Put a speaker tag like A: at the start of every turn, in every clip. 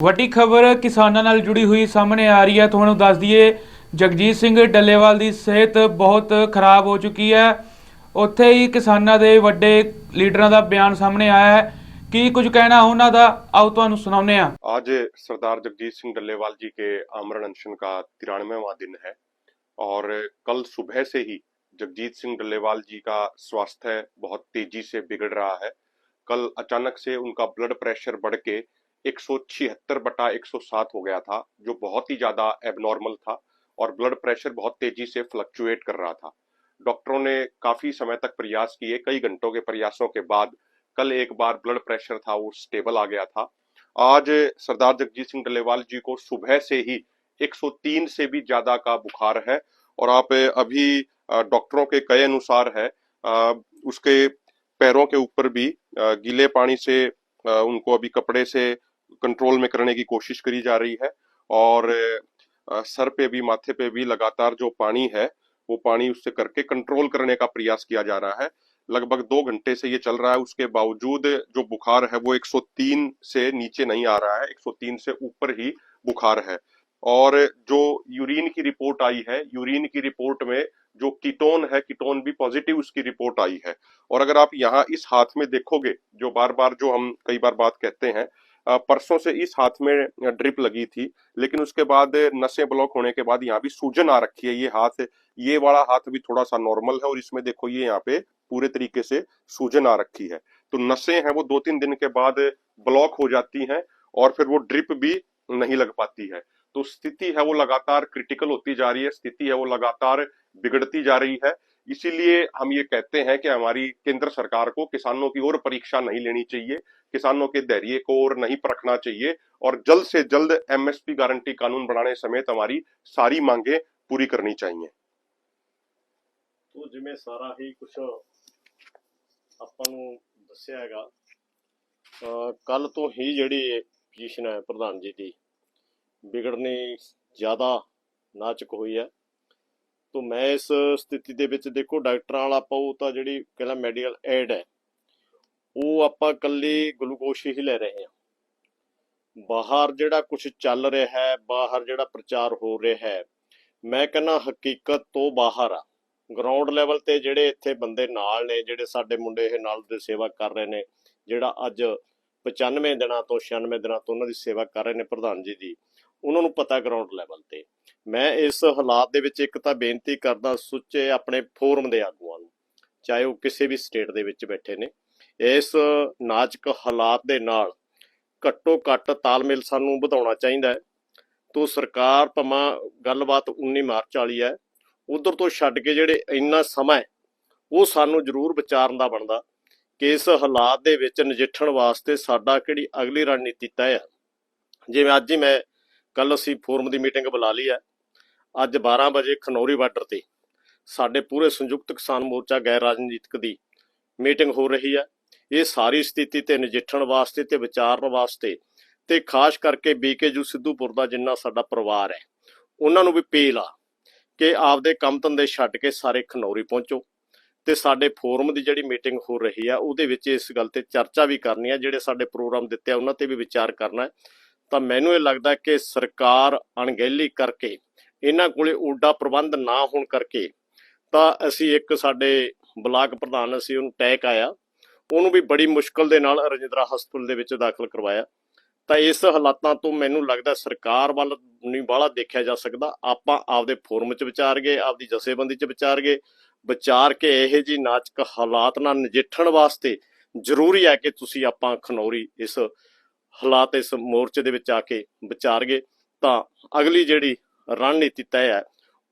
A: ਵੱਡੀ ਖਬਰ ਕਿਸਾਨਾਂ ਨਾਲ ਜੁੜੀ ਹੋਈ ਸਾਹਮਣੇ ਆ ਰਹੀ ਹੈ ਤੁਹਾਨੂੰ ਦੱਸ ਦਈਏ ਜਗਜੀਤ ਸਿੰਘ ਡੱਲੇਵਾਲ ਦੀ ਸਿਹਤ ਬਹੁਤ ਖਰਾਬ ਹੋ ਚੁੱਕੀ ਹੈ ਉੱਥੇ ਹੀ ਕਿਸਾਨਾਂ ਦੇ ਵੱਡੇ ਲੀਡਰਾਂ ਦਾ ਬਿਆਨ ਸਾਹਮਣੇ ਆਇਆ ਹੈ ਕੀ ਕੁਝ ਕਹਿਣਾ ਉਹਨਾਂ ਦਾ ਆਓ ਤੁਹਾਨੂੰ ਸੁਣਾਉਂਦੇ ਹਾਂ
B: आज सरदार जगजीत सिंह डल्लेवाल जी के आमरण अनशन का तिरानवेवा दिन है और कल सुबह से ही जगजीत सिंह डल्लेवाल जी का स्वास्थ्य बहुत तेजी से बिगड़ रहा है कल अचानक से उनका ब्लड प्रेशर बढ़ के एक सौ छिहत्तर बटा 107 हो गया था, जो बहुत ही ज़्यादा एबनॉर्मल था और ब्लड प्रेशर बहुत तेज़ी से फ्लक्चुएट कर रहा था। डॉक्टरों ने काफ़ी समय तक प्रयास किए, कई घंटों के प्रयासों के बाद कल एक बार ब्लड प्रेशर था, वो स्टेबल आ गया था। आज सरदार जगजीत सिंह डल्लेवाल जी को सुबह से ही 103 से भी ज़्यादा का बुखार है और आप अभी डॉक्टरों के कहे अनुसार है उसके पैरों के ऊपर भी गीले पानी से उनको अभी कपड़े से कंट्रोल में करने की कोशिश करी जा रही है और सर पे भी, माथे पे भी लगातार जो पानी है, वो पानी उससे करके कंट्रोल करने का प्रयास किया जा रहा है। लगभग दो घंटे से ये चल रहा है, उसके बावजूद जो बुखार है, वो 103 से नीचे नहीं आ रहा है 103 से ऊपर ही बुखार है। और जो यूरिन की रिपोर्ट आई है यूरिन की रिपोर्ट में जो कीटोन है कीटोन भी पॉजिटिव उसकी रिपोर्ट आई है। और अगर आप यहाँ इस हाथ में देखोगे, जो बार बार जो हम कई बार बात कहते हैं परसों से इस हाथ में ड्रिप लगी थी, लेकिन उसके बाद नसें ब्लॉक होने के बाद यहाँ भी सूजन आ रखी है, ये हाथ, ये वाला हाथ भी थोड़ा सा नॉर्मल है और इसमें देखो ये यहाँ पे पूरे तरीके से सूजन आ रखी है। तो नसें हैं वो दो तीन दिन के बाद ब्लॉक हो जाती हैं और फिर वो ड्रिप भी नहीं लग पाती है। तो स्थिति है वो लगातार क्रिटिकल होती जा रही है, स्थिति है वो लगातार बिगड़ती जा रही है इसीलिए हम ये कहते हैं कि हमारी केंद्र सरकार को किसानों की ओर परीक्षा नहीं लेनी चाहिए किसानों के धैर्य को और नहीं परखना चाहिए और जल्द से जल्द एमएसपी गारंटी कानून बनाने समेत हमारी सारी मांगे पूरी करनी चाहिए
C: ਤੋ ਜਿਵੇਂ ਸਾਰਾ ਹੀ ਕੁਝ ਆਪਾਂ ਨੂੰ ਦੱਸਿਆ ਹੈਗਾ ਕੱਲ ਤੋਂ ਹੀ ਜਿਹੜੀ ਪੋਜੀਸ਼ਨ ਹੈ ਪ੍ਰਧਾਨ ਜੀ ਦੀ ਵਿਗੜਨੀ ਜ਼ਿਆਦਾ ਨਾਜ਼ੁਕ ਹੋਈ ਹੈ ਤੋ ਮੈਂ ਇਸ ਸਥਿਤੀ ਦੇ ਵਿੱਚ ਦੇਖੋ ਡਾਕਟਰਾਂ ਵਾਲਾ ਆਪਾਂ ਉਹ ਤਾਂ ਜਿਹੜੀ ਕਹਿੰਦਾ ਮੈਡੀਕਲ ਐਡ ਹੈ, ਉਹ ਆਪਾਂ ਕੱਲੀ ਗਲੂਕੋਸ਼ ਹੀ ਲੈ ਰਹੇ ਹਾਂ। ਬਾਹਰ ਜਿਹੜਾ ਕੁਝ ਚੱਲ ਰਿਹਾ ਹੈ, ਬਾਹਰ ਜਿਹੜਾ ਪ੍ਰਚਾਰ ਹੋ ਰਿਹਾ ਹੈ, ਮੈਂ ਕਹਿੰਦਾ ਹਕੀਕਤ ਤੋਂ ਬਾਹਰ ਆ। ਗਰਾਊਂਡ ਲੈਵਲ ਤੇ ਜਿਹੜੇ ਇੱਥੇ ਬੰਦੇ ਨਾਲ ਨੇ, ਜਿਹੜੇ ਸਾਡੇ ਮੁੰਡੇ ਇਹ ਨਾਲ ਦੇ ਸੇਵਾ ਕਰ ਰਹੇ ਨੇ, ਜਿਹੜਾ ਅੱਜ 95 ਦਿਨਾਂ ਤੋਂ 96 ਦਿਨਾਂ ਤੋਂ ਉਹਨਾਂ ਦੀ ਸੇਵਾ ਕਰ ਰਹੇ ਨੇ ਪ੍ਰਧਾਨ ਜੀ ਦੀ ਉਹਨਾਂ ਨੂੰ ਪਤਾ ਗਰਾਊਂਡ ਲੈਵਲ ਤੇ। ਮੈਂ ਇਸ ਹਾਲਾਤ ਦੇ ਵਿੱਚ ਇੱਕ ਤਾਂ ਬੇਨਤੀ ਕਰਦਾ, ਸੁੱਚੇ ਆਪਣੇ ਫੋਰਮ ਦੇ ਆਗੂਆਂ ਨੂੰ, ਚਾਹੇ ਉਹ ਕਿਸੇ ਵੀ ਸਟੇਟ ਦੇ ਵਿੱਚ ਬੈਠੇ ਨੇ। ਇਸ ਨਾਜ਼ੁਕ ਹਾਲਾਤ ਦੇ ਨਾਲ ਘੱਟੋ ਘੱਟ ਤਾਲਮੇਲ ਸਾਨੂੰ ਵਧਾਉਣਾ ਚਾਹੀਦਾ ਹੈ। ਤੋਂ ਸਰਕਾਰ ਭਮਾ ਗੱਲਬਾਤ 19 ਮਾਰਚ ਵਾਲੀ ਹੈ, ਉਧਰ ਤੋਂ ਛੱਡ ਕੇ ਜਿਹੜੇ ਇੰਨਾ ਸਮਾਂ ਉਹ ਸਾਨੂੰ ਜ਼ਰੂਰ ਵਿਚਾਰਨ ਦਾ ਬਣਦਾ। ਕਿ ਇਸ ਹਾਲਾਤ ਦੇ ਵਿੱਚ ਨਜਿੱਠਣ ਵਾਸਤੇ ਸਾਡਾ ਕਿਹੜੀ ਅਗਲੀ ਰਣਨੀਤੀ ਤੈਅ ਹੈ। ਜਿਵੇਂ ਅੱਜ ਹੀ ਮੈਂ ਕੱਲ ਅਸੀਂ ਫੋਰਮ ਦੀ ਮੀਟਿੰਗ ਬੁਲਾ ਲਈ ਹੈ। ਅੱਜ 12 ਵਜੇ ਖਨੌਰੀ ਬਾਰਡਰ ਤੇ ਸਾਡੇ ਪੂਰੇ ਸੰਯੁਕਤ ਕਿਸਾਨ ਮੋਰਚਾ ਗੈਰ ਰਾਜਨੀਤਿਕ ਦੀ ਮੀਟਿੰਗ ਹੋ ਰਹੀ ਹੈ। ਇਹ ਸਾਰੀ ਸਥਿਤੀ ਤੇ ਨਜਿੱਠਣ ਵਾਸਤੇ ਤੇ ਵਿਚਾਰਨ ਵਾਸਤੇ ਤੇ ਖਾਸ ਕਰਕੇ ਬੀਕੇਯੂ ਸਿੱਧੂਪੁਰ ਦਾ ਜਿੰਨਾ ਸਾਡਾ ਪਰਿਵਾਰ ਹੈ, ਉਹਨਾਂ ਨੂੰ ਵੀ ਪੇਲ ਆ ਕਿ ਆਪਦੇ ਕੰਮ ਧੰਦੇ ਛੱਡ ਕੇ ਸਾਰੇ ਖਨੌਰੀ ਪਹੁੰਚੋ ਤੇ ਸਾਡੇ ਫੋਰਮ ਦੀ ਜਿਹੜੀ ਮੀਟਿੰਗ ਹੋ ਰਹੀ ਆ, ਉਹਦੇ ਵਿੱਚ ਇਸ ਗੱਲ ਤੇ ਚਰਚਾ ਵੀ ਕਰਨੀ ਆ, ਜਿਹੜੇ ਸਾਡੇ ਪ੍ਰੋਗਰਾਮ ਦਿੱਤੇ ਆ, ਉਹਨਾਂ ਤੇ ਵੀ ਵਿਚਾਰ ਕਰਨਾ ਹੈ। ਤਾਂ ਮੈਨੂੰ ਇਹ ਲੱਗਦਾ ਕਿ ਸਰਕਾਰ ਅਣਗਹਿਲੀ ਕਰਕੇ, ਇਹਨਾਂ ਕੋਲੇ ਓਡਾ ਪ੍ਰਬੰਧ ਨਾ ਹੋਣ ਕਰਕੇ, ਤਾਂ ਅਸੀਂ ਇੱਕ ਸਾਡੇ ਬਲਾਕ ਪ੍ਰਧਾਨ, ਅਸੀਂ ਉਹਨੂੰ ਟੈਕ ਆਇਆ, ਉਹਨੂੰ ਵੀ ਬੜੀ ਮੁਸ਼ਕਲ ਦੇ ਨਾਲ ਰਜਿੰਦਰਾ ਹਸਪਤਾਲ ਦੇ ਵਿੱਚ ਦਾਖਲ ਕਰਵਾਇਆ। ਤਾਂ ਇਸ ਹਾਲਾਤਾਂ ਤੋਂ ਮੈਨੂੰ ਲੱਗਦਾ ਸਰਕਾਰ ਵੱਲ ਨਹੀਂ ਬਾਹਲਾ ਦੇਖਿਆ ਜਾ ਸਕਦਾ। ਆਪਾਂ ਆਪਦੇ ਫੋਰਮ 'ਚ ਵਿਚਾਰ ਗਏ, ਆਪਦੀ ਜਥੇਬੰਦੀ 'ਚ ਵਿਚਾਰ ਗਏ। ਵਿਚਾਰ ਕੇ ਇਹੋ ਜੀ ਨਾਚਕ ਹਾਲਾਤ ਨਾਲ ਨਜਿੱਠਣ ਵਾਸਤੇ ਜ਼ਰੂਰੀ ਹੈ ਕਿ ਤੁਸੀਂ ਆਪਾਂ ਖਨੌਰੀ ਇਸ ਹਾਲਾਤ ਇਸ ਮੋਰਚੇ ਦੇ ਵਿੱਚ ਆ ਕੇ ਵਿਚਾਰ ਗਏ, ਤਾਂ ਅਗਲੀ ਜਿਹੜੀ ਰਣਨੀਤੀ ਤੈਅ ਹੈ,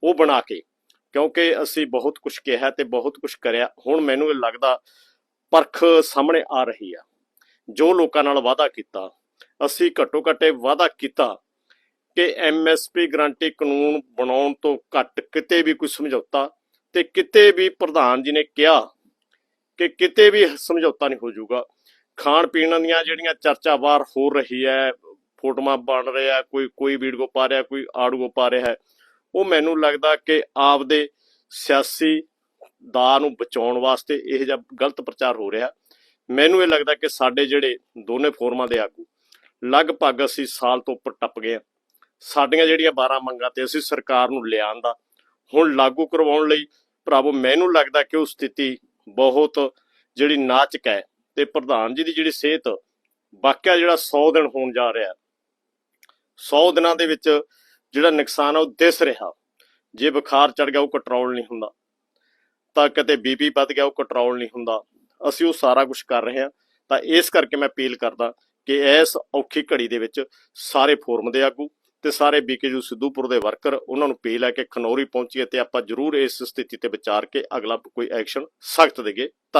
C: ਉਹ ਬਣਾ ਕੇ, ਕਿਉਂਕਿ ਅਸੀਂ ਬਹੁਤ ਕੁਝ ਕਿਹਾ ਤੇ ਬਹੁਤ ਕੁਝ ਕਰਿਆ, ਹੁਣ ਮੈਨੂੰ ਇਹ ਲੱਗਦਾ ਪਰਖ ਸਾਹਮਣੇ ਆ ਰਹੀ ਆ ਜੋ ਲੋਕਾਂ ਨਾਲ ਵਾਅਦਾ ਕੀਤਾ, ਅਸੀਂ ਘੱਟੋ ਘੱਟ ਇਹ ਵਾਅਦਾ ਕੀਤਾ ਕਿ ਐਮਐਸਪੀ ਗਰੰਟੀ ਕਾਨੂੰਨ ਬਣਾਉਣ ਤੋਂ ਘੱਟ ਕਿਤੇ ਵੀ ਕੋਈ ਸਮਝੌਤਾ ਤੇ ਕਿਤੇ ਵੀ ਪ੍ਰਧਾਨ ਜੀ ਨੇ ਕਿਹਾ ਕਿ ਕਿਤੇ ਵੀ ਸਮਝੌਤਾ ਨਹੀਂ ਹੋ ਜਾਊਗਾ। ਖਾਣ ਪੀਣ ਦੀਆਂ ਜਿਹੜੀਆਂ ਚਰਚਾ ਬਾਹਰ ਹੋ ਰਹੀ ਹੈ, ਫੋਟੋਆਂ ਬਣ ਰਿਹਾ ਕੋਈ ਕੋਈ ਵੀਡੀਓ ਪਾ ਰਿਹਾ, ਕੋਈ ਆਡੀਓ ਪਾ ਰਿਹਾ ਹੈ, ਉਹ ਮੈਨੂੰ ਲੱਗਦਾ ਕਿ ਆਪਦੇ ਸਿਆਸੀ ਦਾ ਨੂੰ ਬਚਾਉਣ ਵਾਸਤੇ ਇਹ ਜਿਹਾ ਗਲਤ ਪ੍ਰਚਾਰ ਹੋ ਰਿਹਾ। ਮੈਨੂੰ ਇਹ ਲੱਗਦਾ ਕਿ ਸਾਡੇ ਜਿਹੜੇ ਦੋਨੇ ਫੋਰਮਾਂ ਦੇ ਆਗੂ ਲਗਭਗ ਅਸੀਂ ਸਾਲ ਤੋਂ ਉੱਪਰ ਟੱਪ ਗਏ ਹਾਂ ਸਾਡੀਆਂ ਜਿਹੜੀਆਂ 12 ਮੰਗਾਂ ਤੇ ਅਸੀਂ ਸਰਕਾਰ ਨੂੰ ਲਿਆਉਣ ਦਾ ਹੁਣ ਲਾਗੂ ਕਰਵਾਉਣ ਲਈ, ਭਰਾਵੋ, ਮੈਨੂੰ ਲੱਗਦਾ ਕਿ ਉਹ ਸਥਿਤੀ ਬਹੁਤ ਜਿਹੜੀ ਨਾਚਕ ਹੈ ਤੇ ਪ੍ਰਧਾਨ ਜੀ ਦੀ ਜਿਹੜੀ ਸਿਹਤ, ਵਾਕਿਆ ਜਿਹੜਾ 100 ਦਿਨ ਹੋਣ ਜਾ ਰਿਹਾ 100 ਦਿਨਾਂ ਦੇ ਵਿੱਚ ਜਿਹੜਾ ਨੁਕਸਾਨ ਆ ਉਹ ਦਿਸ ਰਿਹਾ। ਜੇ ਬੁਖਾਰ ਚੜ ਗਿਆ, ਉਹ ਕੰਟਰੋਲ ਨਹੀਂ ਹੁੰਦਾ। ਤਾਂ ਕਿਤੇ ਬੀਪੀ ਵੱਧ ਗਿਆ, ਉਹ ਕੰਟਰੋਲ ਨਹੀਂ ਹੁੰਦਾ। ਅਸੀਂ ਉਹ ਸਾਰਾ ਕੁਝ ਕਰ ਰਹੇ ਹਾਂ। ਤਾਂ ਇਸ ਕਰਕੇ ਮੈਂ ਅਪੀਲ ਕਰਦਾ ਕਿ ਇਸ ਔਖੀ ਘੜੀ ਦੇ ਵਿੱਚ ਸਾਰੇ ਫੋਰਮ ਦੇ ਆਗੂ ਤੇ ਸਾਰੇ ਬੀਕੇਯੂ ਸਿੱਧੂਪੁਰ ਦੇ ਵਰਕਰ ਉਹਨਾਂ ਨੂੰ ਅਪੀਲ ਹੈ ਕਿ ਖਨੌਰੀ ਪਹੁੰਚੀਏ ਤੇ ਆਪਾਂ ਜ਼ਰੂਰ ਇਸ ਸਥਿਤੀ ਤੇ ਵਿਚਾਰ ਕੇ ਅਗਲਾ ਕੋਈ ਐਕਸ਼ਨ ਸਖਤ ਦੇਗੇ ਧੰਨਵਾਦ